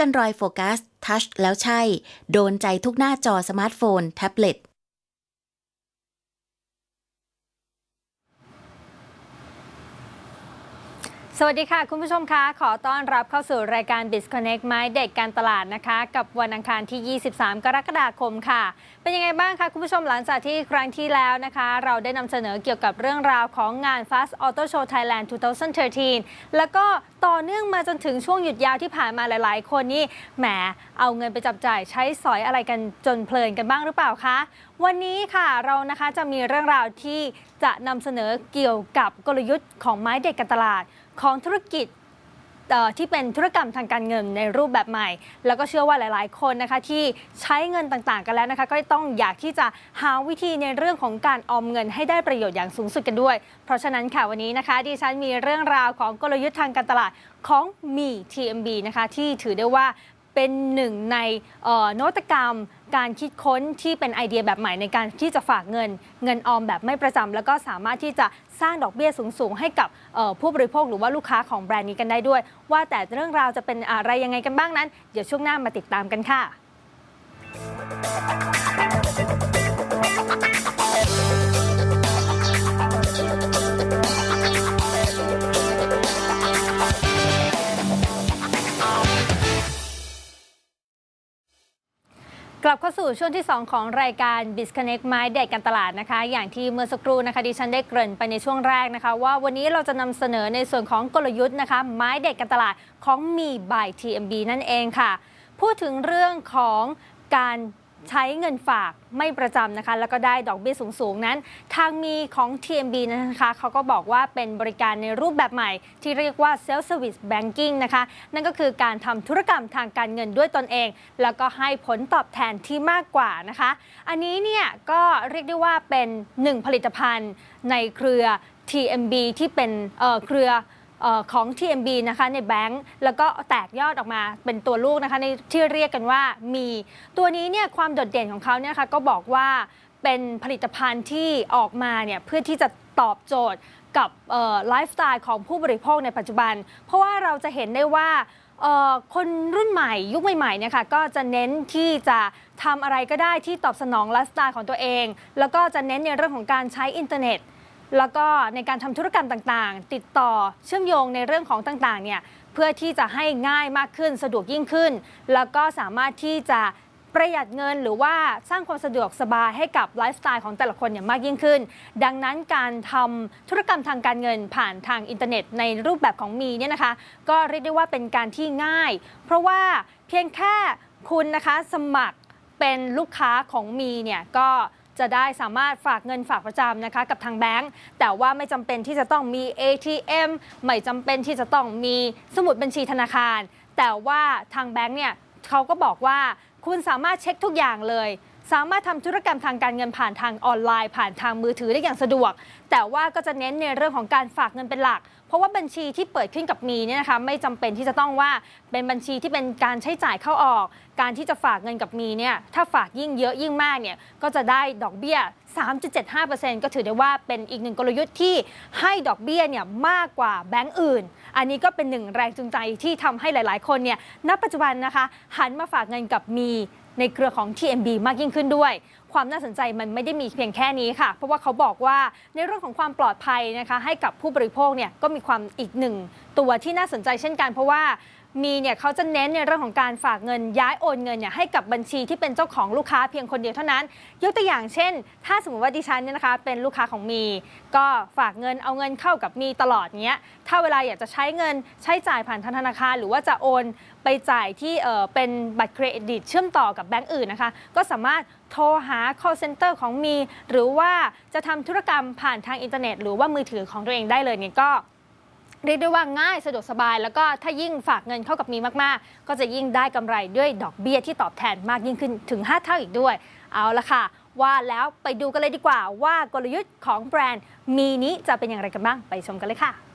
กันรอยโฟกัสทัชแล้วใช่ โดนใจทุกหน้าจอสมาร์ทโฟน แท็บเล็ต สวัสดีค่ะ คุณผู้ชมคะ ขอต้อนรับเข้าสู่รายการ Disconnect ไม้เด็กการตลาดนะคะ กับวันอังคารที่ 23 กรกฎาคมค่ะ เป็นยังไงบ้างคะ คุณผู้ชมหลังจากที่ครั้งที่แล้วนะคะ เราได้นำเสนอเกี่ยวกับเรื่องราวของงาน Fast Auto Show Thailand 2013 แล้วก็ต่อเนื่องมาจนถึงช่วงหยุดยาวที่ผ่านมาหลาย ๆ คนนี่แหมเอาเงินไปจับจ่ายใช้สอยอะไรกันจนเพลินกันบ้างหรือเปล่าคะวันนี้ค่ะเรานะคะจะมีเรื่องราวที่จะนำเสนอเกี่ยวกับกลยุทธ์ของไม้เด็กการตลาด ของธุรกิจที่เป็นธุรกรรมทางการเงินในรูปแบบใหม่ แล้วก็เชื่อว่าหลาย ๆ คนนะคะที่ใช้เงินต่างๆ กันแล้วนะคะ ก็ต้องอยากที่จะหาวิธีในเรื่องของการออมเงินให้ได้ประโยชน์อย่างสูงสุดกันด้วย เพราะฉะนั้นค่ะวันนี้นะคะดิฉันมีเรื่องราวของกลยุทธ์ทางการตลาดของมี TMB นะคะที่ถือได้ว่าเป็นหนึ่งในนวัตกรรม การคิดค้นที่เป็นไอเดียแบบใหม่ในการที่จะฝากเงิน เงินออมแบบไม่ประจำ แล้วก็สามารถที่จะสร้างดอกเบี้ยสูง ๆ ให้กับผู้บริโภคหรือว่าลูกค้าของแบรนด์นี้กันได้ด้วย ว่าแต่เรื่องราวจะเป็นอะไรยังไงกันบ้างนั้น เดี๋ยวช่วงหน้ามาติดตามกันค่ะ ลับเข้าสู่ช่วงที่ 2 ของรายการ b i s c o n n e c t ไม้เด็ดการตลาดนะคะ อย่างที่เมื่อสักครู่นะคะดิฉันได้เกริ่นไปในช่วงแรกนะคะ ว่าวันนี้เราจะนำเสนอในส่วนของกลยุทธ์นะคะ ไม้เด็ดการตลาดของมีบาย TMB นั่นเองค่ะ พูดถึงเรื่องของการ ใช้เงินฝากไม่ประจำนะคะ แล้วก็ได้ดอกเบี้ยสูง ๆ นั้น ทางมีของ TMB นะคะเขาก็บอกว่าเป็นบริการในรูปแบบใหม่ ที่เรียกว่า Self Service Banking นะคะ นั่นก็คือการทำธุรกรรมทางการเงินด้วยตนเอง แล้วก็ให้ผลตอบแทนที่มากกว่านะคะ อันนี้เนี่ยก็เรียกได้ว่าเป็นหนึ่งผลิตภัณฑ์ในเครือ TMB ที่เป็นเอ่อเครือ ของ TMB นะคะในแบงก์แล้วก็แตกยอดออกมาเป็นตัวลูกนะคะในที่เรียกกันว่ามีตัวนี้เนี่ยความโดดเด่นของเขาเนี่ยนะคะก็บอกว่าเป็นผลิตภัณฑ์ที่ออกมาเนี่ยเพื่อที่จะตอบโจทย์กับไลฟ์สไตล์ของผู้บริโภคในปัจจุบัน เพราะว่าเราจะเห็นได้ว่าคนรุ่นใหม่ยุคใหม่ๆเนี่ยค่ะก็จะเน้นที่จะทำอะไรก็ได้ที่ตอบสนองไลฟ์สไตล์ของตัวเอง แล้วก็จะเน้นในเรื่องของการใช้อินเทอร์เน็ต แล้วก็ในการทำธุรกรรมต่างๆ ติดต่อเชื่อมโยงในเรื่องของต่างๆเนี่ยเพื่อที่จะให้ง่ายมากขึ้นสะดวกยิ่งขึ้น แล้วก็สามารถที่จะประหยัดเงินหรือว่าสร้างความสะดวกสบายให้กับไลฟ์สไตล์ของแต่ละคนเนี่ยมากยิ่งขึ้น ดังนั้นการทำธุรกรรมทางการเงินผ่านทางอินเทอร์เน็ตในรูปแบบของมีเนี่ยนะคะ ก็เรียกได้ว่าเป็นการที่ง่าย เพราะว่าเพียงแค่คุณนะคะสมัครเป็นลูกค้าของมีเนี่ยก็ จะได้สามารถฝากเงินฝากประจำนะคะกับทางแบงก์แต่ว่าไม่จำเป็นที่จะต้องมี ATM ไม่จำเป็นที่จะต้องมีสมุดบัญชีธนาคาร แต่ว่าทางแบงก์เนี่ยเขาก็บอกว่าคุณสามารถเช็คทุกอย่างเลย สามารถทำธุรกรรมทางการเงินผ่านทางออนไลน์ ผ่านทางมือถือได้อย่างสะดวก แต่ว่าก็จะเน้นในเรื่องของการฝากเงินเป็นหลัก เพราะว่าบัญชีที่เปิดขึ้นกับมีเนี่ยนะคะไม่จำเป็นที่จะต้องว่าเป็นบัญชีที่เป็นการใช้จ่ายเข้าออก การที่จะฝากเงินกับมีเนี่ยถ้าฝากยิ่งเยอะยิ่งมากเนี่ยก็จะได้ดอกเบี้ย 3.75%ก็ถือได้ว่าเป็นอีกหนึ่งกลยุทธ์ที่ให้ดอกเบี้ยเนี่ยมากกว่าแบงก์อื่น อันนี้ก็เป็นหนึ่งแรงจูงใจที่ทำให้หลาย ๆ คนเนี่ยณปัจจุบันนะคะหันมาฝากเงินกับมีในเครือของ TMB มากยิ่งขึ้นด้วย ความน่าสนใจมันไม่ได้มีเพียงแค่นี้ค่ะ เพราะว่าเขาบอกว่าในเรื่องของความปลอดภัยนะคะให้กับผู้บริโภคเนี่ยก็มีความอีกหนึ่งตัวที่น่าสนใจเช่นกัน เพราะว่า มีเนี่ยเขาจะเน้นในเรื่องของการฝากเงินย้ายโอนเงินเนี่ยให้กับบัญชีที่เป็นเจ้าของลูกค้าเพียงคนเดียวเท่านั้น ยกตัวอย่างเช่น ถ้าสมมติว่าดิฉันเนี่ยนะคะเป็นลูกค้าของมี ก็ฝากเงินเอาเงินเข้ากับมีตลอดเงี้ยถ้าเวลาอยากจะใช้เงินใช้จ่ายผ่านธนาคารหรือว่าจะโอนไปจ่ายที่เอ่อเป็นบัตรเครดิตเชื่อมต่อกับแบงก์อื่นนะคะ ก็สามารถโทรหา call center ของมี หรือว่าจะทำธุรกรรมผ่านทางอินเทอร์เน็ต หรือว่ามือถือของตัวเองได้เลยเนี่ยก็ เรียกได้ว่าง่ายสะดวกสบาย แล้วก็ถ้ายิ่งฝากเงินเข้ากับมีมากๆ ก็จะยิ่งได้กำไรด้วยดอกเบี้ยที่ตอบแทนมากยิ่งขึ้นถึง 5 เท่าอีกด้วย เอาละค่ะ ว่าแล้วไปดูกันเลยดีกว่าว่ากลยุทธ์ของแบรนด์มีนี้จะเป็นอย่างไรกันบ้างไปชมกันเลยค่ะ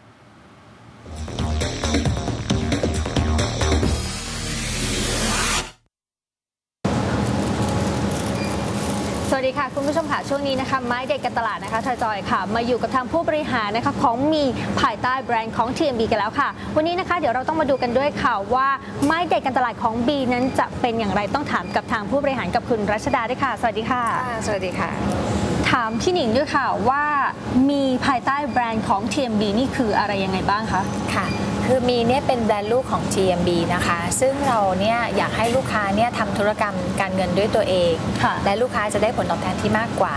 คุณผู้ชมค่ะช่วงนี้นะคะไม้เด็ดการตลาดนะคะทอยจอยค่ะ มาอยู่กับทางผู้บริหารนะคะของมีภายใต้แบรนด์ของ TMB กันแล้วค่ะ วันนี้นะคะเดี๋ยวเราต้องมาดูกันด้วยค่ะว่าไม้เด็ดการตลาดของ B นั้นจะเป็นอย่างไรต้องถามกับทางผู้บริหารกับคุณรัชดาด้วยค่ะ สวัสดีค่ะ สวัสดีค่ะ ถามพี่หนิงด้วยค่ะว่ามีภายใต้แบรนด์ของ TMB นี่คืออะไรยังไงบ้างคะค่ะคือมีเนี่ยเป็นแบรนด์ลูกของ GMB นะคะ ซึ่งเราเนี่ยอยากให้ลูกค้าเนี่ยทำธุรกรรมการเงินด้วยตัวเองค่ะและลูกค้าจะได้ผลตอบแทนที่มากกว่า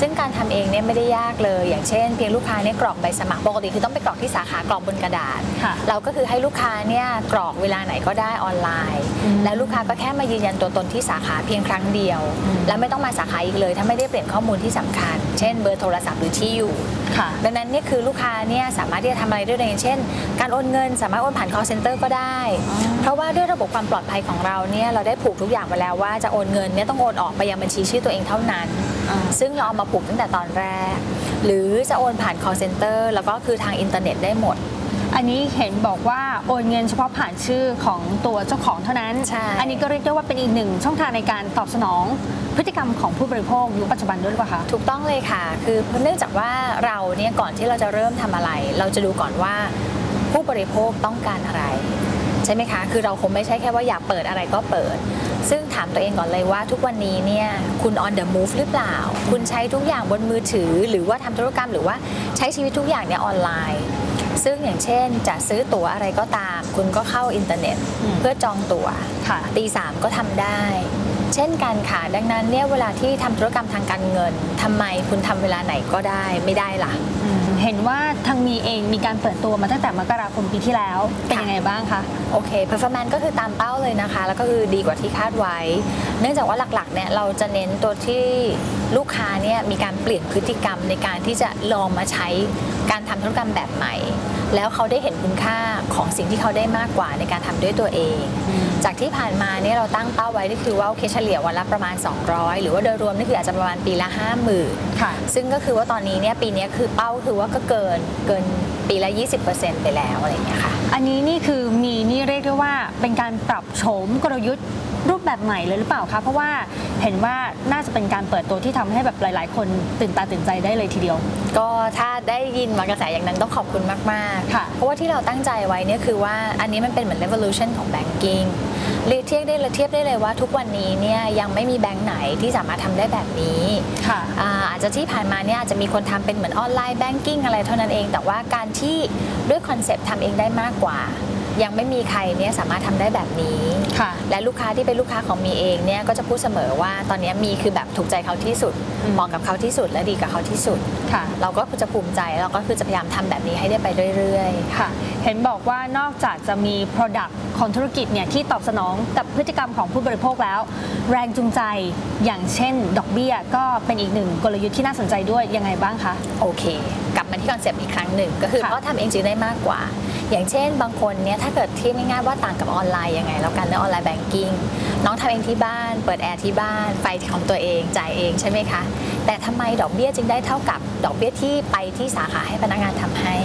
ซึ่งการทำเองเนี่ยไม่ได้ยากเลย อย่างเช่น เพียงลูกค้าเนี่ยกรอกใบสมัครปกติคือต้องไปกรอกที่สาขากรอกบนกระดาษค่ะเราก็คือให้ลูกค้าเนี่ยกรอกเวลาไหนก็ได้ออนไลน์อืมแล้วลูกค้าก็แค่มายืนยันตัวตนที่สาขาเพียงครั้งเดียวอืมแล้วไม่ต้องมาสาขาอีกเลย ถ้าไม่ได้เปลี่ยนข้อมูลที่สำคัญ เช่นเบอร์โทรศัพท์หรือที่อยู่ค่ะดังนั้นเนี่ยคือลูกค้าเนี่ยสามารถที่จะทำอะไรได้เลยอย่างเช่น การโอนเงินสามารถโอนผ่าน call center ก็ได้อ๋อเพราะว่าด้วยระบบความปลอดภัยของเราเนี่ยเราได้ผูกทุกอย่างไว้แล้วว่าจะโอนเงินเนี่ยต้องโอนออกไปยังบัญชีชื่อตัวเองเท่านั้นอ่า ซึ่งเราเอามาผูกตั้งแต่ตอนแรก หรือจะโอนผ่าน call center แล้วก็คือทางอินเทอร์เน็ตได้หมด อันนี้เห็นบอกว่าโอนเงินเฉพาะผ่านชื่อของตัวเจ้าของเท่านั้นใช่อันนี้ก็เรียกได้ว่าเป็นอีกหนึ่งช่องทางในการตอบสนองพฤติกรรมของผู้บริโภคยุคปัจจุบันด้วยหรือเปล่าคะถูกต้องเลยค่ะ คือเนื่องจากว่าเราเนี่ยก่อนที่เราจะเริ่มทำอะไร เราจะดูก่อนว่าผู้บริโภคต้องการอะไร ใช่ไหมคะ คือเราคงไม่ใช่แค่ว่าอยากเปิดอะไรก็เปิด ซึ่งถามตัวเองก่อนเลยว่าทุกวันนี้เนี่ยคุณ on the move หรือเปล่า คุณใช้ทุกอย่างบนมือถือ หรือว่าทำธุรกรรม หรือว่าใช้ชีวิตทุกอย่างเนี่ยออนไลน์ ซึ่งอย่างเช่นจะซื้อตั๋วอะไรก็ตาม คุณก็เข้าอินเทอร์เน็ตอืมเพื่อจองตั๋วค่ะตีสามก็ทำได้ เช่นกันค่ะดังนั้นเนี่ยเวลาที่ทำธุรกรรมทางการเงินทำไมคุณทำเวลาไหนก็ได้ไม่ได้ล่ะอืม เห็นว่าทางมีเองมีการเปิดตัวมาตั้งแต่มกราคมปีที่แล้ว เป็นยังไงบ้างคะ โอเค performance ก็คือตามเป้าเลยนะคะ แล้วก็คือดีกว่าที่คาดไว้ เนื่องจากว่าหลักๆเนี่ยเราจะเน้นตัวที่ลูกค้าเนี่ยมีการเปลี่ยนพฤติกรรมในการที่จะลองมาใช้การทำธุรกรรมแบบใหม่ แล้วเขาได้เห็นคุณค่าของสิ่งที่เขาได้มากกว่าในการทำด้วยตัวเอง จากที่ผ่านมาเนี่ยเราตั้งเป้าไว้ก็คือว่าโอเคเฉลี่ยวันละประมาณ 200 หรือว่าโดยรวมนี่คืออาจจะประมาณปีละ 50,000ค่ะซึ่งก็คือว่าตอนนี้เนี่ยปีนี้คือเป้าคือว่าก็เกินเกินปีละ 20%ไปแล้วอะไรอย่างเงี้ยค่ะ อันนี้นี่คือมีนี่เรียกได้ว่าเป็นการปรับโฉมกลยุทธ์ รูปแบบใหม่เลยหรือเปล่าคะเพราะว่าเห็นว่าน่าจะเป็นการเปิดตัวที่ทำให้แบบหลาย ๆ คนตื่นตาตื่นใจได้เลยทีเดียว ก็ถ้าได้ยินมากระแสอย่างนั้นต้องขอบคุณมากค่ะๆเพราะว่าที่เราตั้งใจไว้เนี่ยคือว่าอันนี้มันเป็นเหมือน revolution ของ banking เรียกเทียบได้เลยเทียบได้เลยว่าทุกวันนี้เนี่ยยังไม่มีแบงก์ไหนที่สามารถทำได้แบบนี้ค่ะอ่าอาจจะที่ผ่านมาเนี่ยอาจจะมีคนทำเป็นเหมือนออนไลน์แบงกิ้งอะไรเท่านั้นเอง แต่ว่าการที่ด้วยคอนเซปต์ทำเองได้มากกว่า ยังไม่มีใครเนี่ยสามารถทำได้แบบนี้ค่ะและลูกค้าที่เป็นลูกค้าของมีเองเนี่ยก็จะพูดเสมอว่าตอนนี้มีคือแบบถูกใจเขาที่สุดอืมเหมาะกับเขาที่สุดและดีกับเขาที่สุดค่ะเราก็จะภูมิใจเราก็คือจะพยายามทำแบบนี้ให้ได้ไปเรื่อยๆค่ะ เห็นบอกว่านอกจากจะมี Product ของธุรกิจเนี่ยที่ตอบสนองกับพฤติกรรมของผู้บริโภคแล้ว แรงจูงใจอย่างเช่น ดอกเบี้ยก็เป็นอีกหนึ่งกลยุทธ์ที่น่าสนใจด้วยยังไงบ้างคะโอเค กลับมาที่คอนเซปต์อีกครั้งหนึ่งก็คือค่ะเพราะทำเองจึงได้มากกว่า อย่างเช่น บางคนเนี่ยถ้าเกิดเทียบง่ายๆว่าต่างกับออนไลน์ยังไงแล้วกันเรื่องออนไลน์แบงกิ้งน้องทำเองที่บ้าน เปิดแอร์ที่บ้าน ไฟของตัวเองจ่ายเองใช่ไหมคะแต่ทำไมดอกเบี้ยจึงได้เท่ากับดอกเบี้ยที่ไปที่สาขาให้พนักงานทำให้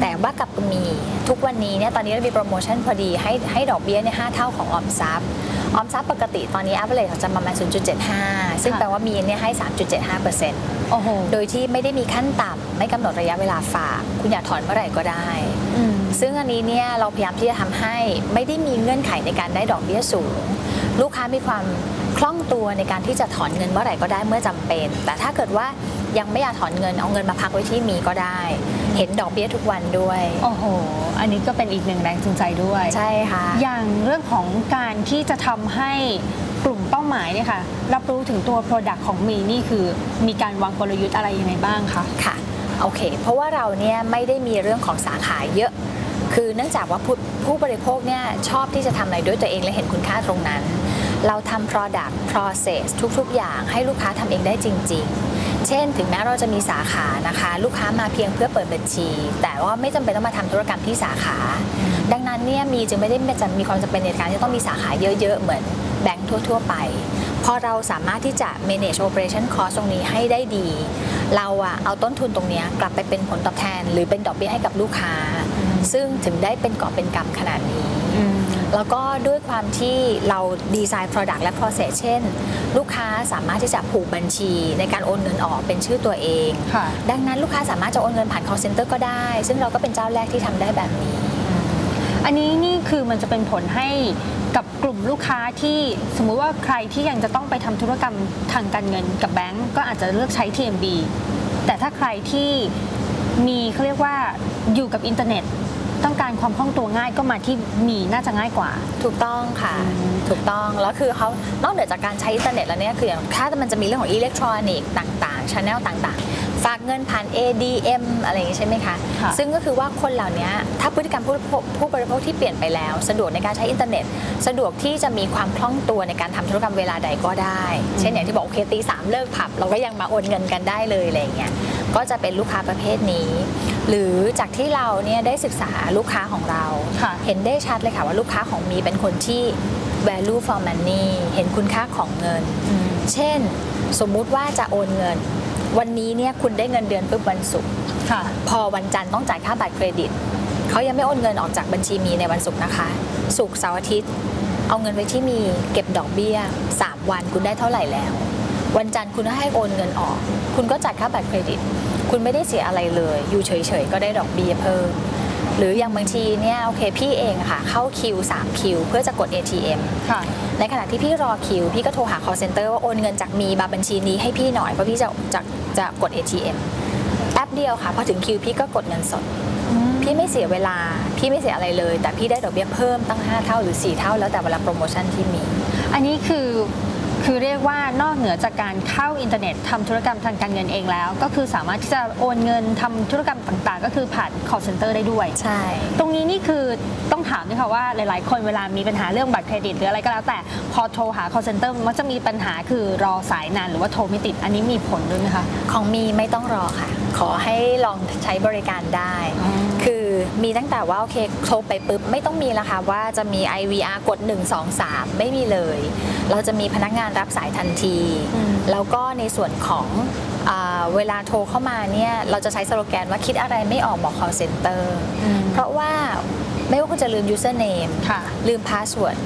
แต่ว่ากับมีทุกวันนี้เนี่ยตอนนี้เรามีโปรโมชั่นพอดีให้ให้ดอกเบี้ยเนี่ยห้าเท่าของออมทรัพย์ ออมทรัพย์ปกติตอนนี้ average จะประมาณ 0.75 ซึ่งค่ะแปลว่ามีเนี่ยให้ 3.75%โอ้โหโดยที่ไม่ได้มีขั้นต่ำไม่กำหนดระยะเวลาฝาก คุณอยากถอนเมื่อไหร่ก็ได้อืมซึ่งอันนี้เนี่ยเราพยายามที่จะทำให้ไม่ได้มีเงื่อนไขในการได้ดอกเบี้ยสูง ลูกค้ามีความคล่องตัวในการที่จะถอนเงินเมื่อไหร่ก็ได้เมื่อจำเป็น แต่ถ้าเกิดว่ายังไม่อยากถอนเงินเอาเงินมาพักไว้ที่มีก็ได้ เห็นดอกเบี้ยทุกวันด้วย โอ้โห อันนี้ก็เป็นอีกหนึ่งแรงจูงใจด้วย ใช่ค่ะ อย่างเรื่องของการที่จะทำให้กลุ่มเป้าหมายเนี่ยค่ะ รับรู้ถึงตัว Product ของมีนี่คือมีการวางกลยุทธ์อะไรยังไงบ้างคะค่ะโอเค เพราะว่าเราเนี่ยไม่ได้มีเรื่องของสาขาเยอะ คือเนื่องจากว่าผู้ผู้บริโภคเนี่ยชอบที่จะทำอะไรด้วยตัวเองและเห็นคุณค่าตรงนั้น เราทำ product process ทุกๆ อย่างให้ลูกค้าทำเองได้จริง ๆ เช่น ถึงแม้เราจะมีสาขานะคะ ลูกค้ามาเพียงเพื่อเปิดบัญชี แต่ว่าไม่จำเป็นต้องมาทำธุรกรรมที่สาขา ดังนั้นเนี่ยมีจึงไม่ได้จะมีความจำเป็นในการที่ต้องมีสาขาเยอะ ๆ เหมือนแบงค์ทั่ว ๆ ไป พอเราสามารถที่จะ manage operation cost ตรงนี้ให้ได้ดี เราอะเอาต้นทุนตรงนี้กลับไปเป็นผลตอบแทน หรือเป็นดอกเบี้ยให้กับลูกค้า ซึ่งถึงได้เป็นกอบเป็นกำขนาดนี้ แล้วก็ด้วยความที่เราดีไซน์ Product และ Process เช่น ลูกค้าสามารถที่จะผูกบัญชีในการโอนเงินออกเป็นชื่อตัวเอง ค่ะ ดังนั้นลูกค้าสามารถจะโอนเงินผ่าน call center ก็ได้ ซึ่งเราก็เป็นเจ้าแรกที่ทำได้แบบนี้ อันนี้นี่คือมันจะเป็นผลให้กับกลุ่มลูกค้าที่สมมุติว่าใครที่ยังจะต้องไปทำธุรกรรมทางการเงินกับแบงก์ก็อาจจะเลือกใช้ TMB แต่ถ้าใครที่มีเขาเรียกว่าอยู่กับอินเทอร์เน็ต ต้องการความคล่องตัวง่ายก็มาที่มีน่าจะง่ายกว่า ถูกต้องค่ะ ถูกต้อง แล้วคือเขานอกเหนือจากการใช้อินเทอร์เน็ตแล้วเนี่ย คืออย่างถ้ามันจะมีเรื่องของอิเล็กทรอนิกส์ต่างๆชแนลต่างๆ ฝากเงินผ่าน ADM อะไรอย่างนี้ใช่ไหมคะค่ะซึ่งก็คือว่าคนเหล่านี้ถ้าพฤติกรรมผู้ผู้บริโภคที่เปลี่ยนไปแล้ว สะดวกในการใช้อินเทอร์เน็ต สะดวกที่จะมีความคล่องตัวในการทำธุรกรรมเวลาใดก็ได้ เช่นอย่างที่บอกโอเคตีสามเลิกผับเราก็ยังมาโอนเงินกันได้เลยอะไรอย่างเงี้ย ก็จะเป็นลูกค้าประเภทนี้ หรือจากที่เราเนี่ยได้ศึกษาลูกค้าของเราค่ะเห็นได้ชัดเลยค่ะว่าลูกค้าของมีเป็นคนที่ value for money เห็นคุณค่าของเงิน เช่น สมมุติว่าจะโอนเงิน วันนี้เนี่ยคุณได้เงินเดือนปุ๊บวันศุกร์ค่ะพอวันจันทร์ต้องจ่ายค่าบัตรเครดิตเขายังไม่โอนเงินออกจากบัญชีมีในวันศุกร์นะคะศุกร์เสาร์อาทิตย์ เอาเงินไว้ที่มีเก็บดอกเบี้ย 3 วันคุณได้เท่าไหร่แล้ว วันจันทร์คุณให้โอนเงินออก คุณก็จ่ายค่าบัตรเครดิต คุณไม่ได้เสียอะไรเลย อยู่เฉยๆก็ได้ดอกเบี้ยเพิ่มหรืออย่างบางทีเนี่ยโอเคพี่เองอะค่ะเข้าคิว3คิวเพื่อจะกด ATM ค่ะในขณะที่พี่รอคิว พี่ก็โทรหา call center ว่าโอนเงินจากมีมาบัญชีนี้ให้พี่หน่อยเพราะพี่จะจะจะกด ATM แป๊บเดียวค่ะพอถึงคิวพี่ก็กดเงินสด พี่ไม่เสียเวลา พี่ไม่เสียอะไรเลย แต่พี่ได้ดอกเบี้ยเพิ่มตั้ง 5 เท่าหรือ 4 เท่าแล้วแต่เวลาโปรโมชั่นที่มี อันนี้คือ คือเรียกว่านอกเหนือจากการเข้าอินเทอร์เน็ตทำธุรกรรมทางการเงินเองแล้ว ก็คือสามารถที่จะโอนเงินทำธุรกรรมต่างๆ ก็คือผ่าน call center ได้ด้วย ใช่ ตรงนี้นี่คือต้องถามด้วยค่ะว่าหลาย ๆ คนเวลามีปัญหาเรื่องบัตรเครดิตหรืออะไรก็แล้วแต่พอโทรหา call center มันจะมีปัญหาคือรอสายนานหรือว่าโทรไม่ติดอันนี้มีผลด้วยไหมคะของมีไม่ต้องรอค่ะ ขอให้ลองใช้บริการได้อืมคือ มีตั้งแต่ว่าโอเคโทรไปปุ๊บไม่ต้องมีแล้วค่ะว่าจะมี IVR กด 1 2 3 ไม่มีเลย เราจะมีพนักงานรับสายทันทีอืมแล้วก็ในส่วนของอาเวลาโทรเข้ามาเนี่ยเราจะใช้สโลแกนว่าคิดอะไรไม่ออกบอก call center เพราะว่าไม่ว่าคุณจะลืม username ค่ะลืม password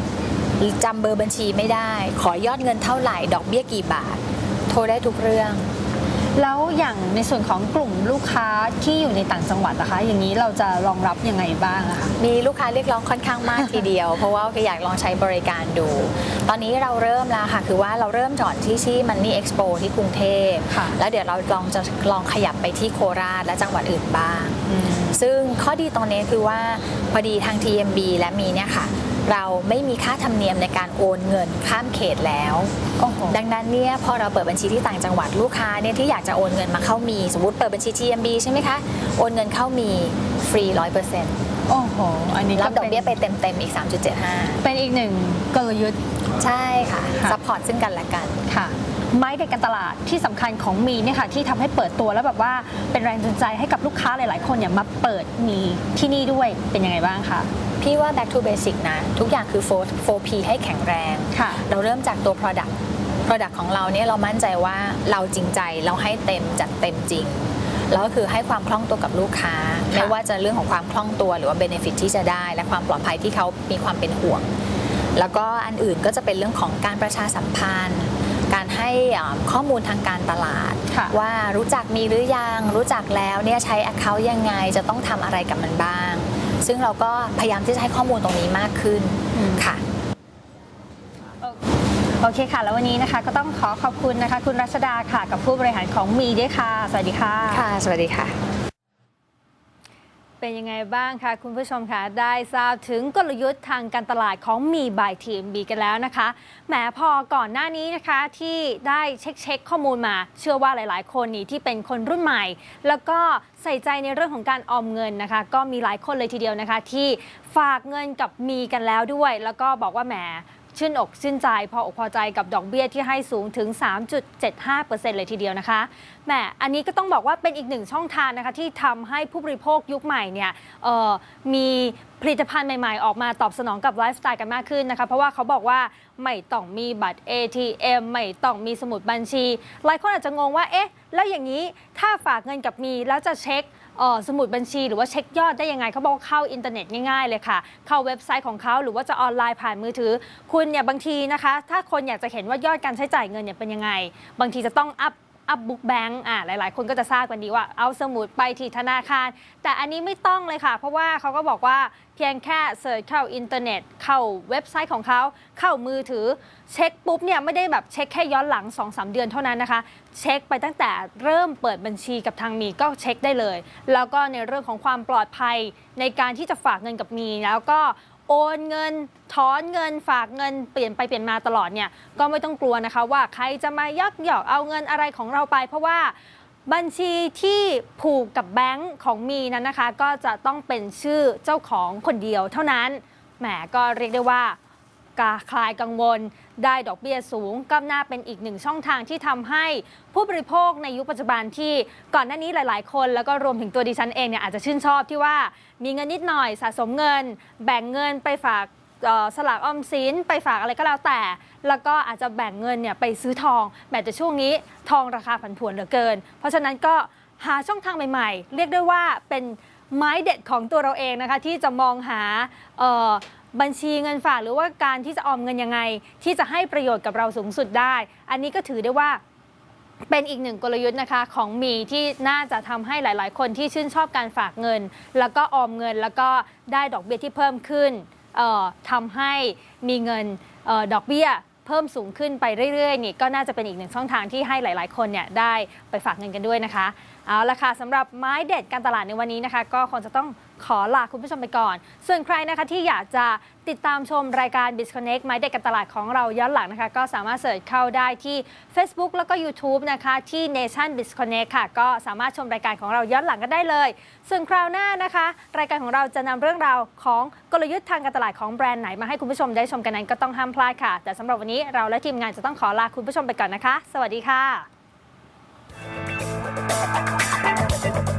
หรือจำเบอร์บัญชีไม่ได้ ขอยอดเงินเท่าไหร่ ดอกเบี้ยกี่บาท โทรได้ทุกเรื่อง แล้วอย่างในส่วนของกลุ่มลูกค้าที่อยู่ในต่างจังหวัดนะคะ อย่างนี้เราจะรองรับยังไงบ้างอะคะมีลูกค้าเรียกร้องค่อนข้างมากทีเดียว เพราะว่าโอเคอยากลองใช้บริการดู ตอนนี้เราเริ่มแล้วค่ะ คือว่าเราเริ่มจอดที่ที่มันนี่เอ็กซ์โปที่กรุงเทพค่ะแล้วเดี๋ยวเราลองจะลองขยับไปที่โคราชและจังหวัดอื่นบ้าง ซึ่งข้อดีตรงนี้คือว่าพอดีทาง TMB และมีเนี่ยค่ะ เราไม่มีค่าธรรมเนียมในการโอนเงินข้ามเขตแล้วโอ้โหดังนั้นเนี่ยพอเราเปิดบัญชีที่ต่างจังหวัดลูกค้าเนี่ยที่อยากจะโอนเงินมาเข้ามี สมมติเปิดบัญชี TMB ใช่ไหมคะโอนเงินเข้ามีฟรี100%โอ้โหอันนี้รับดอกเบี้ยไปเป็นเต็มๆอีก 3.75 เป็นอีกหนึ่งกลยุทธ์ใช่ค่ะค่ะซัพพอร์ตซึ่งกันและกันค่ะไม้เด็ดการตลาดที่สำคัญของมีเนี่ยค่ะที่ทำให้เปิดตัวแล้วแบบว่าเป็นแรงจูงใจให้กับลูกค้าหลาย ๆ คนเนี่ยมาเปิดมีที่นี่ด้วยเป็นยังไงบ้างคะ พี่ว่า back to basic นะ ทุกอย่างคือ4 4P ให้แข็งแรงค่ะเราเริ่มจากตัว product product ของเราเนี่ยเรามั่นใจว่าเราจริงใจเราให้เต็มจัดเต็มจริงแล้วก็คือให้ความคล่องตัวกับลูกค้า ไม่ว่าจะเรื่องของความคล่องตัวหรือว่า benefit ที่จะได้ และความปลอดภัยที่เขามีความเป็นห่วง แล้วก็อันอื่นก็จะเป็นเรื่องของการประชาสัมพันธ์ การให้อ่าข้อมูลทางการตลาดค่ะว่ารู้จักมีหรือยังรู้จักแล้วเนี่ยใช้ Account ยังไงจะต้องทำอะไรกับมันบ้าง ซึ่งเราก็พยายามที่จะให้ข้อมูลตรงนี้มากขึ้นอืมค่ะโอเคค่ะ แล้ววันนี้นะคะก็ต้องขอขอบคุณนะคะ คุณรัชดาค่ะ กับผู้บริหารของมีด้วยค่ะ สวัสดีค่ะ ค่ะ สวัสดีค่ะ เป็นยังไงบ้างคะคุณผู้ชมคะได้ทราบถึงกลยุทธ์ทางการตลาดของมีบายทีมบีกันแล้วนะคะแหมพอก่อนหน้านี้นะคะที่ได้เช็คเช็คข้อมูลมา เชื่อว่าหลาย ๆ คนนี่ที่เป็นคนรุ่นใหม่ แล้วก็ใส่ใจในเรื่องของการออมเงินนะคะ ก็มีหลายคนเลยทีเดียวนะคะ ที่ฝากเงินกับมีกันแล้วด้วย แล้วก็บอกว่าแหม ชื่นอกชื่นใจพออกพอใจกับดอกเบี้ยที่ให้สูงถึง 3.75%เลยทีเดียวนะคะแหมอันนี้ก็ต้องบอกว่าเป็นอีกหนึ่งช่องทางนะคะที่ทำให้ผู้บริโภคยุคใหม่เนี่ยมีผลิตภัณฑ์ใหม่ ๆ ออกมาตอบสนองกับไลฟ์สไตล์กันมากขึ้นนะคะ เพราะว่าเขาบอกว่าไม่ต้องมีบัตร ATM ไม่ต้องมีสมุดบัญชี หลายคนอาจจะงงว่าเอ๊ะแล้วอย่างนี้ถ้าฝากเงินกับมีแล้วจะเช็ค สมุดบัญชีหรือว่าเช็คยอดได้ยังไงเขาบอกเข้าอินเทอร์เน็ตง่ายๆเลยค่ะ เข้าเว็บไซต์ของเขาหรือว่าจะออนไลน์ผ่านมือถือ คุณเนี่ยบางทีนะคะ ถ้าคนอยากจะเห็นว่ายอดการใช้จ่ายเงินเนี่ยเป็นยังไง บางทีจะต้องอัพ อัพบุ๊กแบงก์อ่าหลาย ๆ คนก็จะทราบกันดีว่าเอาสมุดไปที่ธนาคาร แต่อันนี้ไม่ต้องเลยค่ะ เพราะว่าเขาก็บอกว่าเพียงแค่เสิร์ชเข้าอินเทอร์เน็ต เข้าเว็บไซต์ของเขาเข้ามือถือ เช็คปุ๊บเนี่ยไม่ได้แบบเช็คแค่ย้อนหลัง 2-3 เดือนเท่านั้นนะคะ เช็คไปตั้งแต่เริ่มเปิดบัญชีกับทางมีก็เช็คได้เลย แล้วก็ในเรื่องของความปลอดภัยในการที่จะฝากเงินกับมีแล้วก็ โอนเงิน ถอนเงินฝากเงินเปลี่ยนไปเปลี่ยนมาตลอดเนี่ยก็ไม่ต้องกลัวนะคะว่าใครจะมายักยอกเอาเงินอะไรของเราไป เพราะว่าบัญชีที่ผูกกับแบงก์ของมีนั้นนะคะ ก็จะต้องเป็นชื่อเจ้าของคนเดียวเท่านั้นแหมก็เรียกได้ว่า กาคลายกังวล ได้ดอกเบี้ยสูงก็น่าเป็นอีกหนึ่งช่องทางที่ทำให้ผู้บริโภคในยุคปัจจุบันที่ก่อนหน้านี้หลาย ๆ คน แล้วก็รวมถึงตัวดิฉันเองเนี่ยอาจจะชื่นชอบที่ว่ามีเงินนิดหน่อยสะสมเงิน แบ่งเงินไปฝากสลากออมสินไปฝากอะไรก็แล้วแต่ แล้วก็อาจจะแบ่งเงินเนี่ยไปซื้อทองแม้แต่ช่วงนี้ทองราคาผันผวนเหลือเกิน เพราะฉะนั้นก็หาช่องทางใหม่ ๆ เรียกได้ว่าเป็นไม้เด็ดของตัวเราเองนะคะที่จะมองหา บัญชีเงินฝากหรือว่าการที่จะออมเงินยังไง ที่จะให้ประโยชน์กับเราสูงสุดได้ อันนี้ก็ถือได้ว่าเป็นอีกหนึ่งกลยุทธ์นะคะของมีที่น่าจะทำให้หลาย ๆ คนที่ชื่นชอบการฝากเงิน แล้วก็ออมเงินแล้วก็ได้ดอกเบี้ยที่เพิ่มขึ้นเอ่อทำให้มีเงินออดอกเบี้ยเพิ่มสูงขึ้นไปเรื่อย ๆ นี่ก็น่าจะเป็นอีกหนึ่งช่องทางที่ให้หลาย ๆ คนเนี่ยได้ไปฝากเงินกันด้วยนะคะ เอาละค่ะสำหรับไม้เด็ดการตลาดในวันนี้นะคะ ก็คงจะต้อง ขอลาคุณผู้ชมไปก่อน ส่วนใครนะคะที่อยากจะติดตามชมรายการ Disconnect ไม้เด็ดการตลาดของเราย้อนหลังนะคะ ก็สามารถเสิร์ชเข้าได้ที่ Facebook แล้วก็ YouTube นะคะที่ Nation Disconnect ค่ะ ก็สามารถชมรายการของเราย้อนหลังกันได้เลย ส่วนคราวหน้านะคะ รายการของเราจะนำเรื่องราวของกลยุทธ์ทางการตลาดของแบรนด์ไหนมาให้คุณผู้ชมได้ชมกันนั้นก็ต้องห้ามพลาดค่ะ แต่สำหรับวันนี้เราและทีมงานจะต้องขอลาคุณผู้ชมไปก่อนนะคะ สวัสดีค่ะ